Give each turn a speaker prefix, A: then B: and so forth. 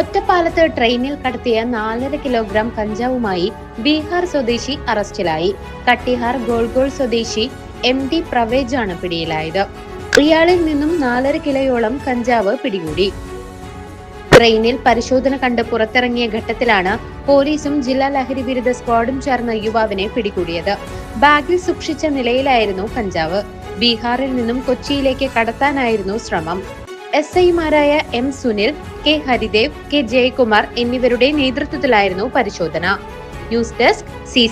A: ഒറ്റപ്പാലത്ത് ട്രെയിനിൽ കടത്തിയ നാലര കിലോഗ്രാം കഞ്ചാവുമായി ബീഹാർ സ്വദേശി അറസ്റ്റിലായി. കട്ടിഹാർ ഗോൾഗോൾ സ്വദേശി എം ഡി പ്രവേജാണ് പിടിയിലായത്. ഇയാളിൽ നിന്നും നാലര കിലോയോളം കഞ്ചാവ് പിടികൂടി. ട്രെയിനിൽ പരിശോധന കണ്ട് പുറത്തിറങ്ങിയ ഘട്ടത്തിലാണ് പോലീസും ജില്ലാ ലഹരി വിരുദ്ധ സ്ക്വാഡും ചേർന്ന യുവാവിനെ പിടികൂടിയത്. ബാഗിൽ സൂക്ഷിച്ച നിലയിലായിരുന്നു കഞ്ചാവ്. ബീഹാറിൽ നിന്നും കൊച്ചിയിലേക്ക് കടത്താനായിരുന്നു ശ്രമം. എസ് ഐമാരായ M Sunil K Haridev K Jayakumar എന്നിവരുടെ നേതൃത്വത്തിലായിരുന്നു പരിശോധന. News desk C